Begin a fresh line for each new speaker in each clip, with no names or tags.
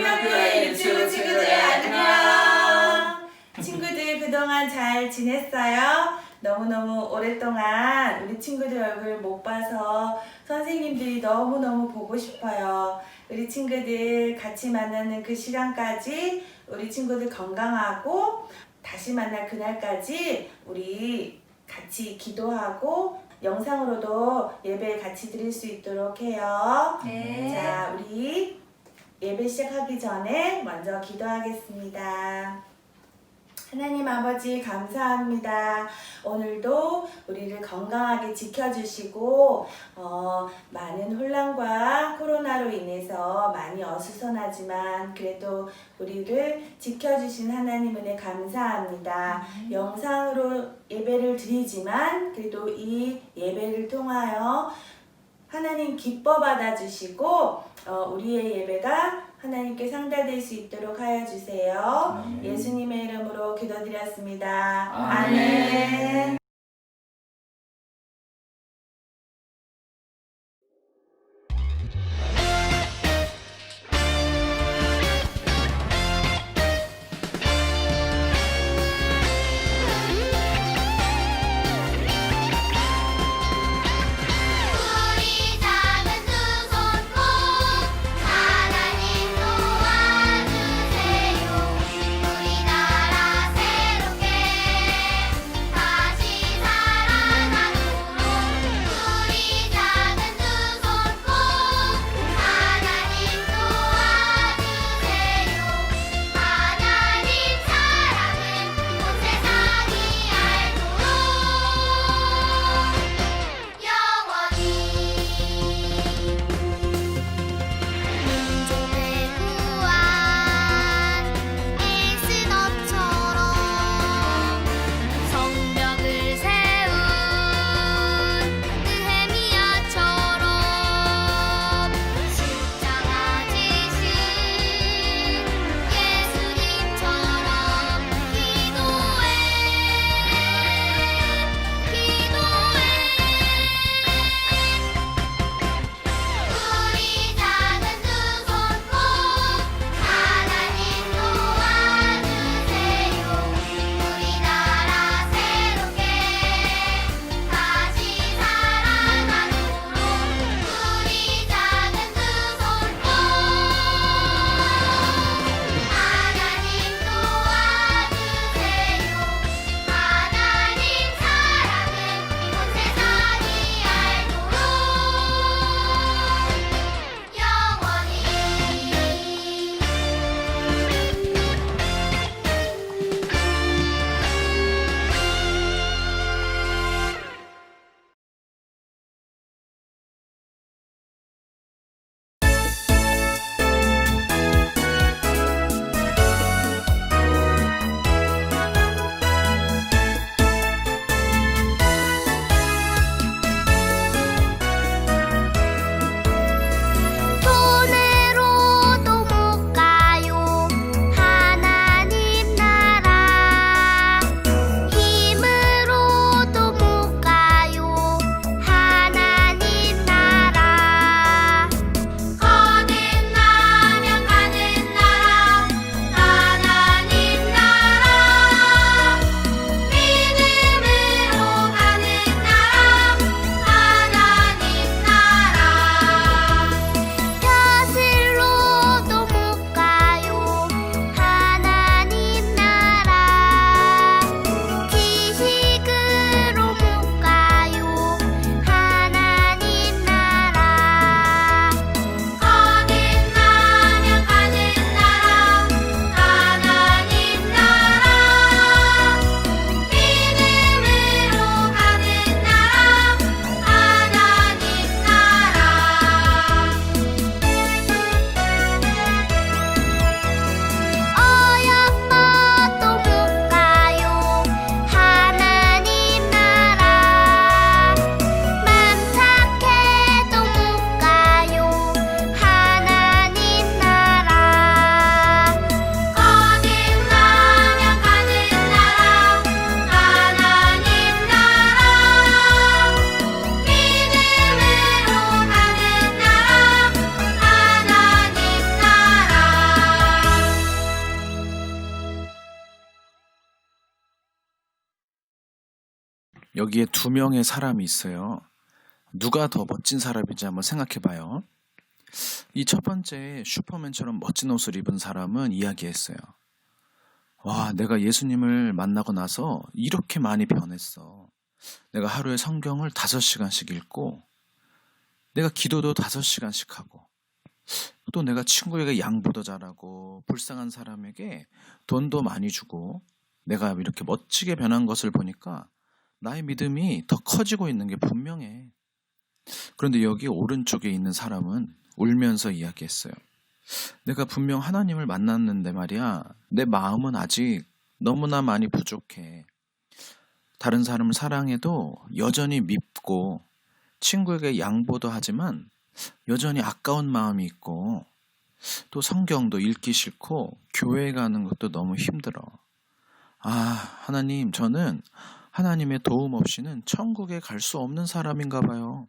유치원 친구들 안녕. 친구들 그동안 잘 지냈어요? 너무너무 오랫동안 우리 친구들 얼굴 못 봐서 선생님들이 너무너무 보고 싶어요. 우리 친구들 같이 만나는 그 시간까지 우리 친구들 건강하고 다시 만날 그날까지 우리 같이 기도하고 영상으로도 예배 같이 드릴 수 있도록 해요.
네.
자, 우리 예배 시작하기 전에 먼저 기도하겠습니다. 하나님 아버지 감사합니다. 오늘도 우리를 건강하게 지켜주시고 어, 많은 혼란과 코로나로 인해서 많이 어수선하지만 그래도 우리를 지켜주신 하나님 은혜 감사합니다. 영상으로 예배를 드리지만 그래도 이 예배를 통하여 하나님 기뻐 받아주시고 어, 우리의 예배가 하나님께 상달될 수 있도록 하여 주세요.
아멘.
예수님의 이름으로 기도드렸습니다.
아멘.
아멘.
두 명의 사람이 있어요. 누가 더 멋진 사람인지 한번 생각해 봐요. 이 첫 번째 슈퍼맨처럼 멋진 옷을 입은 사람은 이야기했어요. 와, 내가 예수님을 만나고 나서 이렇게 많이 변했어. 내가 하루에 성경을 다섯 시간씩 읽고, 내가 기도도 다섯 시간씩 하고, 또 내가 친구에게 양보도 잘하고, 불쌍한 사람에게 돈도 많이 주고, 내가 이렇게 멋지게 변한 것을 보니까 나의 믿음이 더 커지고 있는 게 분명해. 그런데 여기 오른쪽에 있는 사람은 울면서 이야기했어요. 내가 분명 하나님을 만났는데 말이야. 내 마음은 아직 너무나 많이 부족해. 다른 사람을 사랑해도 여전히 밉고 친구에게 양보도 하지만 여전히 아까운 마음이 있고 또 성경도 읽기 싫고 교회 가는 것도 너무 힘들어. 아, 하나님, 저는 하나님의 도움 없이는 천국에 갈 수 없는 사람인가 봐요.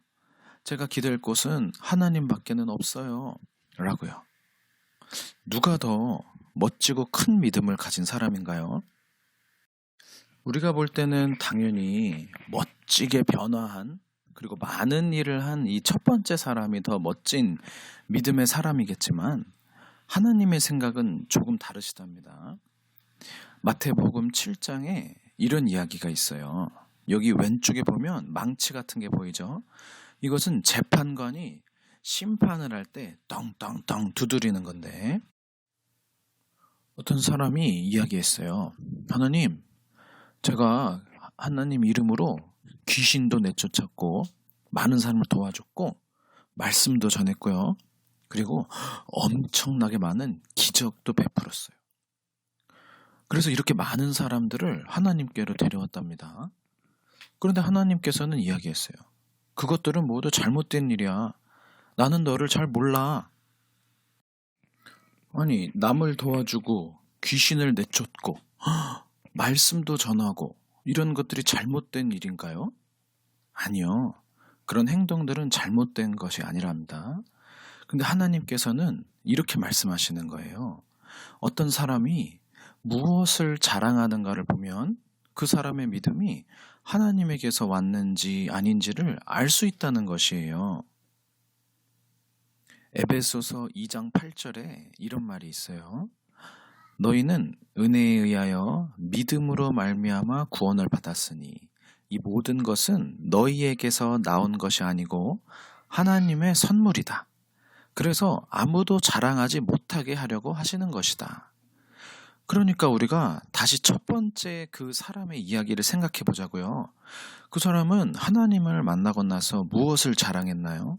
제가 기댈 곳은 하나님밖에는 없어요. 라고요. 누가 더 멋지고 큰 믿음을 가진 사람인가요? 우리가 볼 때는 당연히 멋지게 변화한 그리고 많은 일을 한 이 첫 번째 사람이 더 멋진 믿음의 사람이겠지만 하나님의 생각은 조금 다르시답니다. 마태복음 7장에 이런 이야기가 있어요. 여기 왼쪽에 보면 망치 같은 게 보이죠? 이것은 재판관이 심판을 할 때 떵떵떵 두드리는 건데 어떤 사람이 이야기했어요. 하나님, 제가 하나님 이름으로 귀신도 내쫓았고 많은 사람을 도와줬고 말씀도 전했고요. 그리고 엄청나게 많은 기적도 베풀었어요. 그래서 이렇게 많은 사람들을 하나님께로 데려왔답니다. 그런데 하나님께서는 이야기했어요. 그것들은 모두 잘못된 일이야. 나는 너를 잘 몰라. 아니, 남을 도와주고 귀신을 내쫓고 말씀도 전하고 이런 것들이 잘못된 일인가요? 아니요. 그런 행동들은 잘못된 것이 아니랍니다. 근데 하나님께서는 이렇게 말씀하시는 거예요. 어떤 사람이 무엇을 자랑하는가를 보면 그 사람의 믿음이 하나님에게서 왔는지 아닌지를 알 수 있다는 것이에요. 에베소서 2장 8절에 이런 말이 있어요. 너희는 은혜에 의하여 믿음으로 말미암아 구원을 받았으니 이 모든 것은 너희에게서 나온 것이 아니고 하나님의 선물이다. 그래서 아무도 자랑하지 못하게 하려고 하시는 것이다. 그러니까 우리가 다시 첫 번째 그 사람의 이야기를 생각해 보자고요. 그 사람은 하나님을 만나고 나서 무엇을 자랑했나요?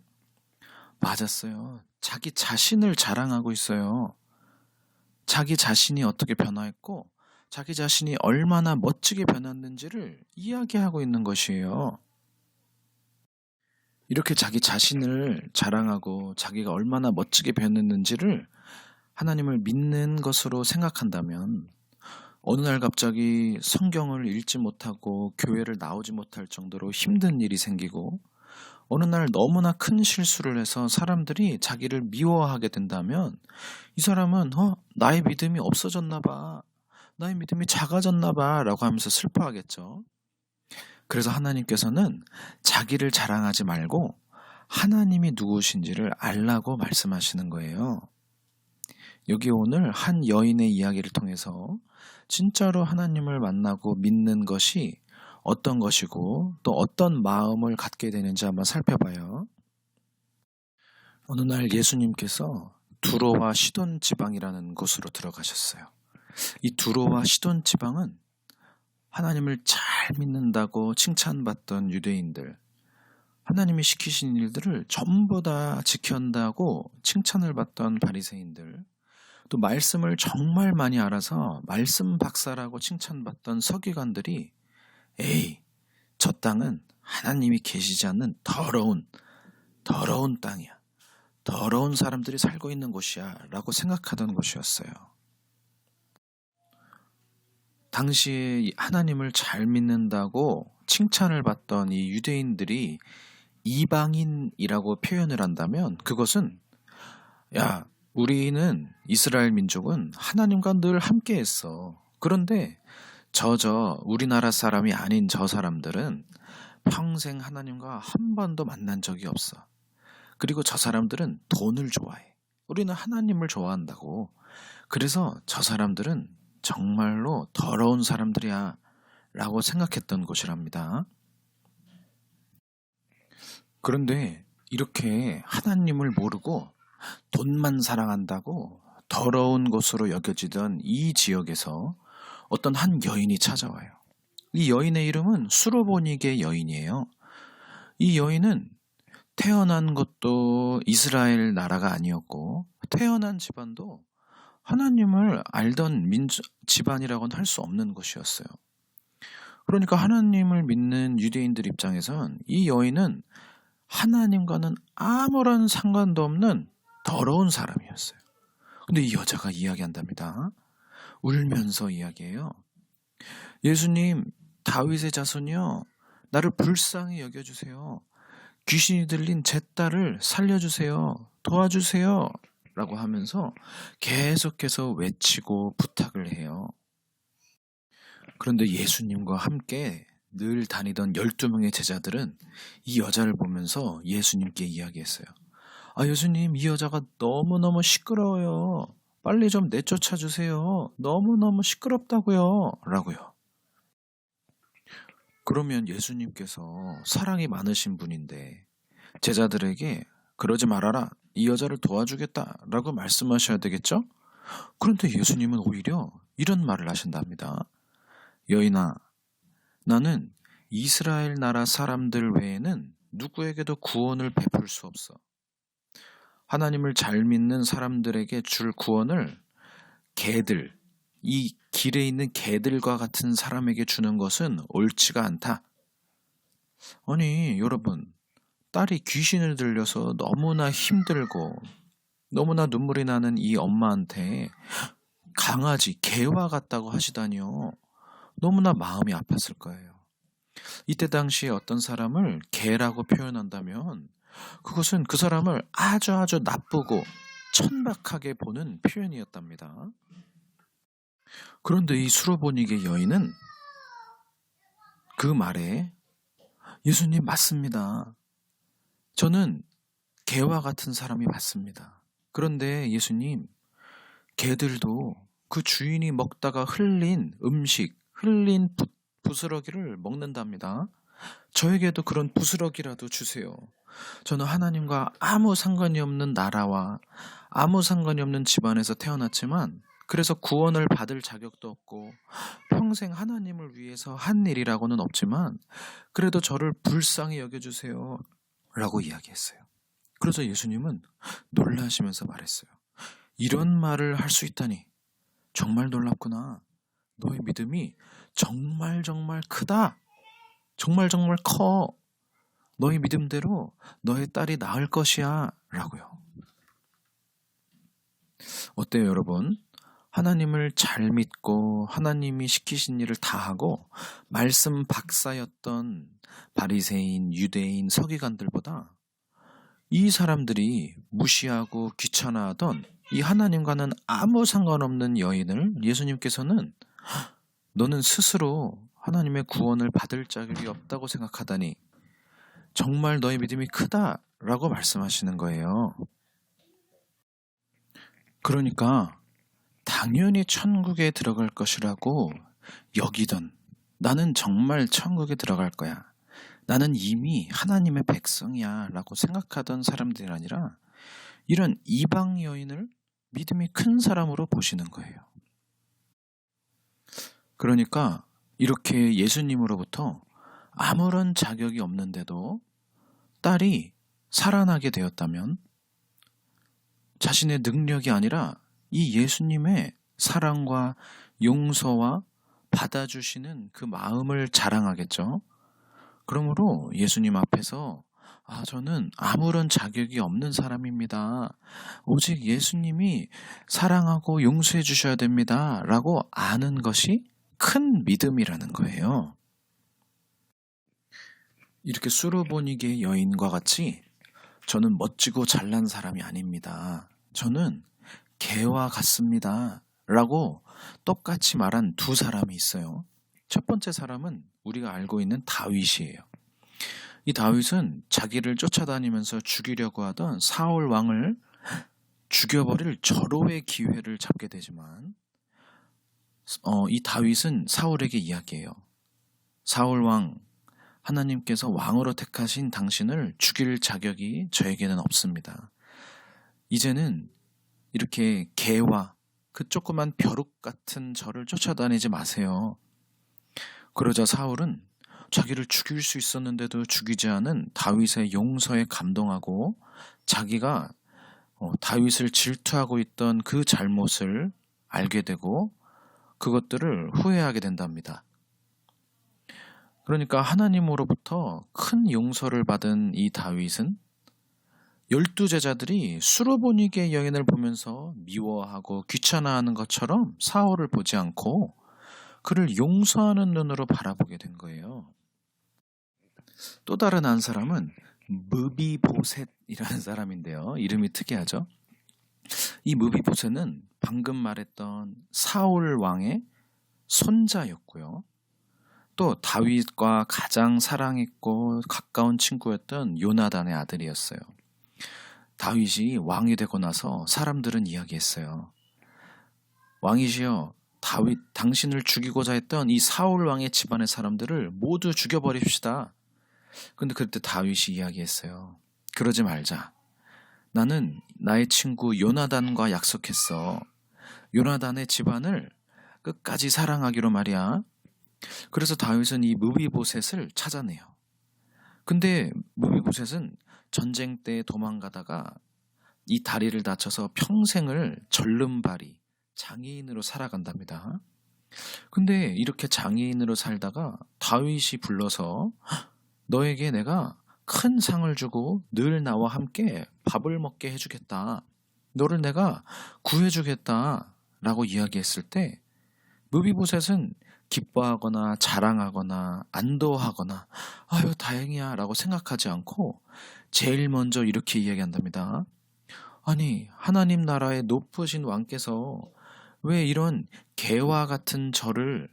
맞았어요. 자기 자신을 자랑하고 있어요. 자기 자신이 어떻게 변화했고, 자기 자신이 얼마나 멋지게 변했는지를 이야기하고 있는 것이에요. 이렇게 자기 자신을 자랑하고 자기가 얼마나 멋지게 변했는지를 하나님을 믿는 것으로 생각한다면 어느 날 갑자기 성경을 읽지 못하고 교회를 나오지 못할 정도로 힘든 일이 생기고 어느 날 너무나 큰 실수를 해서 사람들이 자기를 미워하게 된다면 이 사람은 어 나의 믿음이 없어졌나 봐 나의 믿음이 작아졌나 봐라고 하면서 슬퍼하겠죠. 그래서 하나님께서는 자기를 자랑하지 말고 하나님이 누구신지를 알라고 말씀하시는 거예요. 여기 오늘 한 여인의 이야기를 통해서 진짜로 하나님을 만나고 믿는 것이 어떤 것이고 또 어떤 마음을 갖게 되는지 한번 살펴봐요. 어느 날 예수님께서 두로와 시돈 지방이라는 곳으로 들어가셨어요. 이 두로와 시돈 지방은 하나님을 잘 믿는다고 칭찬받던 유대인들, 하나님이 시키신 일들을 전부 다 지킨다고 칭찬을 받던 바리새인들, 또 말씀을 정말 많이 알아서 말씀 박사라고 칭찬받던 서기관들이 에이, 저 땅은 하나님이 계시지 않는 더러운, 더러운 땅이야. 더러운 사람들이 살고 있는 곳이야. 라고 생각하던 곳이었어요. 당시에 하나님을 잘 믿는다고 칭찬을 받던 이 유대인들이 이방인이라고 표현을 한다면 그것은 야, 우리는 이스라엘 민족은 하나님과 늘 함께 했어. 그런데 저저 우리나라 사람이 아닌 저 사람들은 평생 하나님과 한 번도 만난 적이 없어. 그리고 저 사람들은 돈을 좋아해. 우리는 하나님을 좋아한다고. 그래서 저 사람들은 정말로 더러운 사람들이야. 라고 생각했던 곳이랍니다. 그런데 이렇게 하나님을 모르고 돈만 사랑한다고 더러운 곳으로 여겨지던 이 지역에서 어떤 한 여인이 찾아와요. 이 여인의 이름은 수로보니게 여인이에요. 이 여인은 태어난 것도 이스라엘 나라가 아니었고 태어난 집안도 하나님을 알던 민족 집안이라고는 할 수 없는 것이었어요. 그러니까 하나님을 믿는 유대인들 입장에선 이 여인은 하나님과는 아무런 상관도 없는 더러운 사람이었어요. 근데 이 여자가 이야기한답니다. 울면서 이야기해요. 예수님, 다윗의 자손이요. 나를 불쌍히 여겨주세요. 귀신이 들린 제 딸을 살려주세요. 도와주세요. 라고 하면서 계속해서 외치고 부탁을 해요. 그런데 예수님과 함께 늘 다니던 12명의 제자들은 이 여자를 보면서 예수님께 이야기했어요. 아, 예수님, 이 여자가 너무너무 시끄러워요. 빨리 좀 내쫓아 주세요. 너무너무 시끄럽다고요. 라고요. 그러면 예수님께서 사랑이 많으신 분인데 제자들에게 그러지 말아라. 이 여자를 도와주겠다. 라고 말씀하셔야 되겠죠? 그런데 예수님은 오히려 이런 말을 하신답니다. 여인아, 나는 이스라엘 나라 사람들 외에는 누구에게도 구원을 베풀 수 없어. 하나님을 잘 믿는 사람들에게 줄 구원을 개들, 이 길에 있는 개들과 같은 사람에게 주는 것은 옳지가 않다. 아니, 여러분, 딸이 귀신을 들려서 너무나 힘들고 너무나 눈물이 나는 이 엄마한테 강아지, 개와 같다고 하시다니요. 너무나 마음이 아팠을 거예요. 이때 당시에 어떤 사람을 개라고 표현한다면 그것은 그 사람을 아주 아주 나쁘고 천박하게 보는 표현이었답니다. 그런데 이 수로보니게 여인은 그 말에 예수님 맞습니다. 저는 개와 같은 사람이 맞습니다. 그런데 예수님, 개들도 그 주인이 먹다가 흘린 음식, 흘린 부, 부스러기를 먹는답니다. 저에게도 그런 부스러기라도 주세요. 저는 하나님과 아무 상관이 없는 나라와 아무 상관이 없는 집안에서 태어났지만 그래서 구원을 받을 자격도 없고 평생 하나님을 위해서 한 일이라고는 없지만 그래도 저를 불쌍히 여겨주세요. 라고 이야기했어요. 그래서 예수님은 놀라시면서 말했어요. 이런 말을 할 수 있다니 정말 놀랍구나. 너의 믿음이 정말 정말 크다. 정말 정말 커. 너의 믿음대로 너의 딸이 나을 것이야. 라고요. 어때요, 여러분? 하나님을 잘 믿고 하나님이 시키신 일을 다 하고 말씀 박사였던 바리새인, 유대인, 서기관들보다 이 사람들이 무시하고 귀찮아하던 이 하나님과는 아무 상관없는 여인을 예수님께서는 너는 스스로 하나님의 구원을 받을 자격이 없다고 생각하다니 정말 너의 믿음이 크다라고 말씀하시는 거예요. 그러니까 당연히 천국에 들어갈 것이라고 여기던 나는 정말 천국에 들어갈 거야. 나는 이미 하나님의 백성이야 라고 생각하던 사람들이 아니라 이런 이방 여인을 믿음이 큰 사람으로 보시는 거예요. 그러니까 이렇게 예수님으로부터 아무런 자격이 없는데도 딸이 살아나게 되었다면 자신의 능력이 아니라 이 예수님의 사랑과 용서와 받아주시는 그 마음을 자랑하겠죠. 그러므로 예수님 앞에서 아, 저는 아무런 자격이 없는 사람입니다. 오직 예수님이 사랑하고 용서해 주셔야 됩니다. 라고 아는 것이 큰 믿음이라는 거예요. 이렇게 수르보니게 여인과 같이 저는 멋지고 잘난 사람이 아닙니다. 저는 개와 같습니다. 라고 똑같이 말한 두 사람이 있어요. 첫 번째 사람은 우리가 알고 있는 다윗이에요. 이 다윗은 자기를 쫓아다니면서 죽이려고 하던 사울 왕을 죽여버릴 절호의 기회를 잡게 되지만 어, 이 다윗은 사울에게 이야기해요. 사울 왕, 하나님께서 왕으로 택하신 당신을 죽일 자격이 저에게는 없습니다. 이제는 이렇게 개와 그 조그만 벼룩 같은 저를 쫓아다니지 마세요. 그러자 사울은 자기를 죽일 수 있었는데도 죽이지 않은 다윗의 용서에 감동하고 자기가 어, 다윗을 질투하고 있던 그 잘못을 알게 되고 그것들을 후회하게 된답니다. 그러니까 하나님으로부터 큰 용서를 받은 이 다윗은 열두 제자들이 수로보니게 여인을 보면서 미워하고 귀찮아하는 것처럼 사울을 보지 않고 그를 용서하는 눈으로 바라보게 된 거예요. 또 다른 한 사람은 무비보셋이라는 사람인데요. 이름이 특이하죠. 이 무비보셋은 방금 말했던 사울 왕의 손자였고요. 또 다윗과 가장 사랑했고 가까운 친구였던 요나단의 아들이었어요. 다윗이 왕이 되고 나서 사람들은 이야기했어요. 왕이시여, 다윗 당신을 죽이고자 했던 이 사울 왕의 집안의 사람들을 모두 죽여버립시다. 근데 그때 다윗이 이야기했어요. 그러지 말자. 나는 나의 친구 요나단과 약속했어. 요나단의 집안을 끝까지 사랑하기로 말이야. 그래서 다윗은 이 무비보셋을 찾아내요. 근데 무비보셋은 전쟁 때 도망가다가 이 다리를 다쳐서 평생을 절름발이 장애인으로 살아간답니다. 근데 이렇게 장애인으로 살다가 다윗이 불러서 너에게 내가 큰 상을 주고 늘 나와 함께 밥을 먹게 해주겠다. 너를 내가 구해주겠다. 라고 이야기했을 때 무비보셋은 기뻐하거나 자랑하거나 안도하거나 아유 다행이야 라고 생각하지 않고 제일 먼저 이렇게 이야기한답니다. 아니 하나님 나라의 높으신 왕께서 왜 이런 개와 같은 저를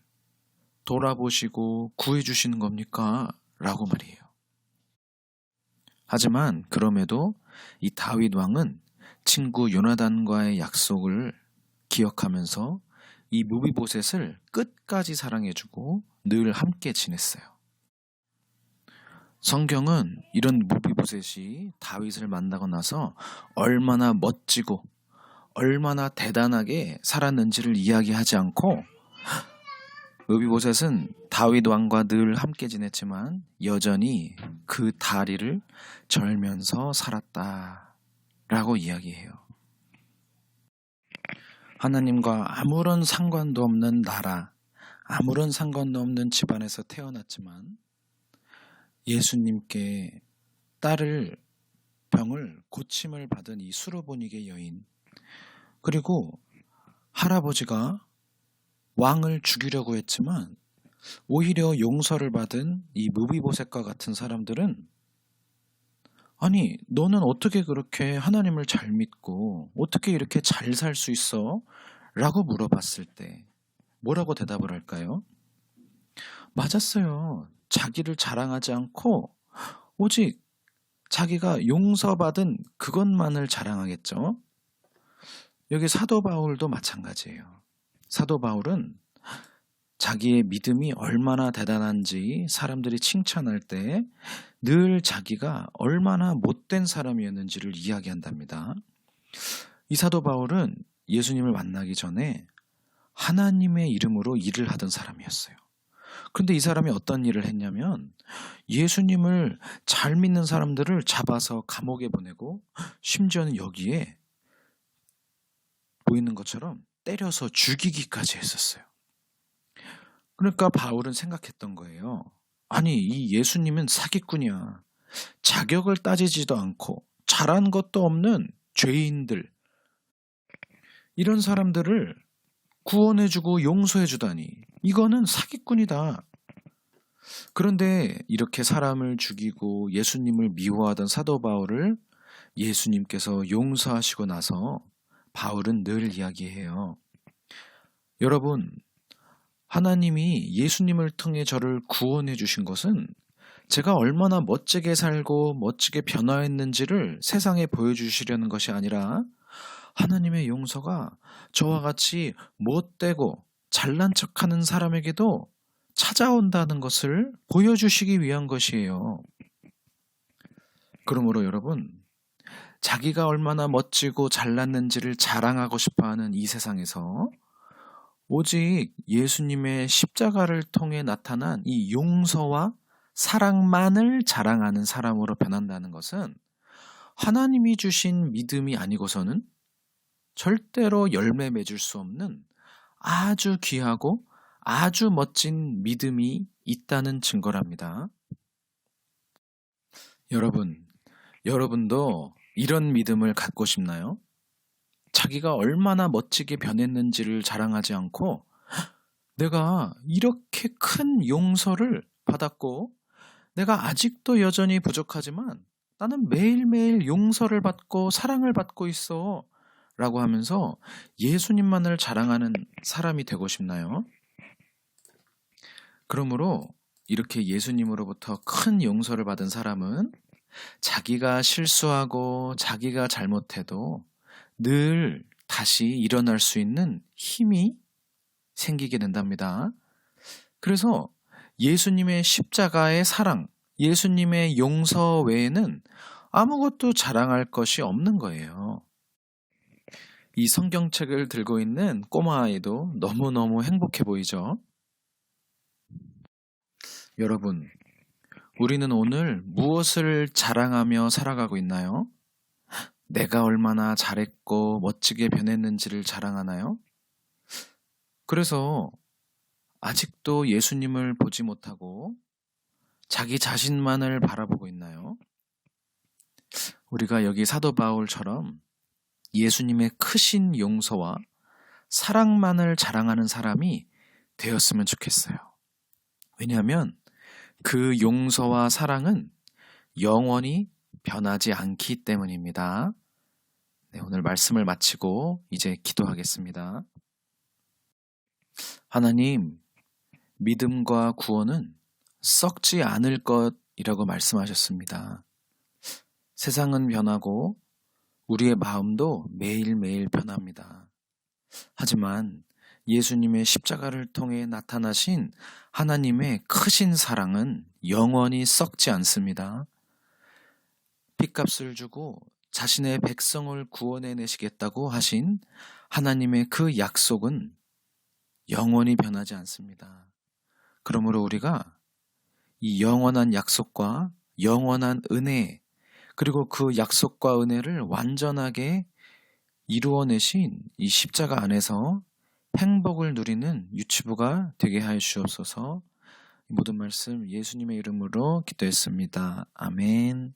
돌아보시고 구해주시는 겁니까? 라고 말이에요. 하지만 그럼에도 이 다윗 왕은 친구 요나단과의 약속을 기억하면서 이 무비보셋을 끝까지 사랑해주고 늘 함께 지냈어요. 성경은 이런 무비보셋이 다윗을 만나고 나서 얼마나 멋지고 얼마나 대단하게 살았는지를 이야기하지 않고 무비보셋은 다윗 왕과 늘 함께 지냈지만 여전히 그 다리를 절면서 살았다라고 이야기해요. 하나님과 아무런 상관도 없는 나라, 아무런 상관도 없는 집안에서 태어났지만 예수님께 딸을 병을 고침을 받은 이 수로보니게 여인 그리고 할아버지가 왕을 죽이려고 했지만 오히려 용서를 받은 이 무비보셋과 같은 사람들은 아니 너는 어떻게 그렇게 하나님을 잘 믿고 어떻게 이렇게 잘 살 수 있어? 라고 물어봤을 때 뭐라고 대답을 할까요? 맞았어요. 자기를 자랑하지 않고 오직 자기가 용서받은 그것만을 자랑하겠죠. 여기 사도 바울도 마찬가지예요. 사도 바울은 자기의 믿음이 얼마나 대단한지 사람들이 칭찬할 때 늘 자기가 얼마나 못된 사람이었는지를 이야기한답니다. 이 사도 바울은 예수님을 만나기 전에 하나님의 이름으로 일을 하던 사람이었어요. 근데 이 사람이 어떤 일을 했냐면 예수님을 잘 믿는 사람들을 잡아서 감옥에 보내고 심지어는 여기에 보이는 것처럼 때려서 죽이기까지 했었어요. 그러니까 바울은 생각했던 거예요. 아니, 이 예수님은 사기꾼이야. 자격을 따지지도 않고 잘한 것도 없는 죄인들. 이런 사람들을 구원해주고 용서해주다니. 이거는 사기꾼이다. 그런데 이렇게 사람을 죽이고 예수님을 미워하던 사도 바울을 예수님께서 용서하시고 나서 바울은 늘 이야기해요. 여러분, 하나님이 예수님을 통해 저를 구원해 주신 것은 제가 얼마나 멋지게 살고 멋지게 변화했는지를 세상에 보여주시려는 것이 아니라 하나님의 용서가 저와 같이 못되고 잘난 척하는 사람에게도 찾아온다는 것을 보여주시기 위한 것이에요. 그러므로 여러분, 자기가 얼마나 멋지고 잘났는지를 자랑하고 싶어 하는 이 세상에서 오직 예수님의 십자가를 통해 나타난 이 용서와 사랑만을 자랑하는 사람으로 변한다는 것은 하나님이 주신 믿음이 아니고서는 절대로 열매 맺을 수 없는 아주 귀하고 아주 멋진 믿음이 있다는 증거랍니다. 여러분, 여러분도 이런 믿음을 갖고 싶나요? 자기가 얼마나 멋지게 변했는지를 자랑하지 않고 내가 이렇게 큰 용서를 받았고 내가 아직도 여전히 부족하지만 나는 매일매일 용서를 받고 사랑을 받고 있어 라고 하면서 예수님만을 자랑하는 사람이 되고 싶나요? 그러므로 이렇게 예수님으로부터 큰 용서를 받은 사람은 자기가 실수하고 자기가 잘못해도 늘 다시 일어날 수 있는 힘이 생기게 된답니다. 그래서 예수님의 십자가의 사랑, 예수님의 용서 외에는 아무것도 자랑할 것이 없는 거예요. 이 성경책을 들고 있는 꼬마 아이도 너무너무 행복해 보이죠? 여러분, 우리는 오늘 무엇을 자랑하며 살아가고 있나요? 내가 얼마나 잘했고 멋지게 변했는지를 자랑하나요? 그래서 아직도 예수님을 보지 못하고 자기 자신만을 바라보고 있나요? 우리가 여기 사도 바울처럼 예수님의 크신 용서와 사랑만을 자랑하는 사람이 되었으면 좋겠어요. 왜냐하면 그 용서와 사랑은 영원히 변하지 않기 때문입니다. 네, 오늘 말씀을 마치고 이제 기도하겠습니다. 하나님, 믿음과 구원은 썩지 않을 것이라고 말씀하셨습니다. 세상은 변하고 우리의 마음도 매일매일 변합니다. 하지만 예수님의 십자가를 통해 나타나신 하나님의 크신 사랑은 영원히 썩지 않습니다. 핏값을 주고 자신의 백성을 구원해 내시겠다고 하신 하나님의 그 약속은 영원히 변하지 않습니다. 그러므로 우리가 이 영원한 약속과 영원한 은혜, 그리고 그 약속과 은혜를 완전하게 이루어내신 이 십자가 안에서 행복을 누리는 유치부가 되게 하여 주옵소서. 이 모든 말씀 예수님의 이름으로 기도했습니다. 아멘.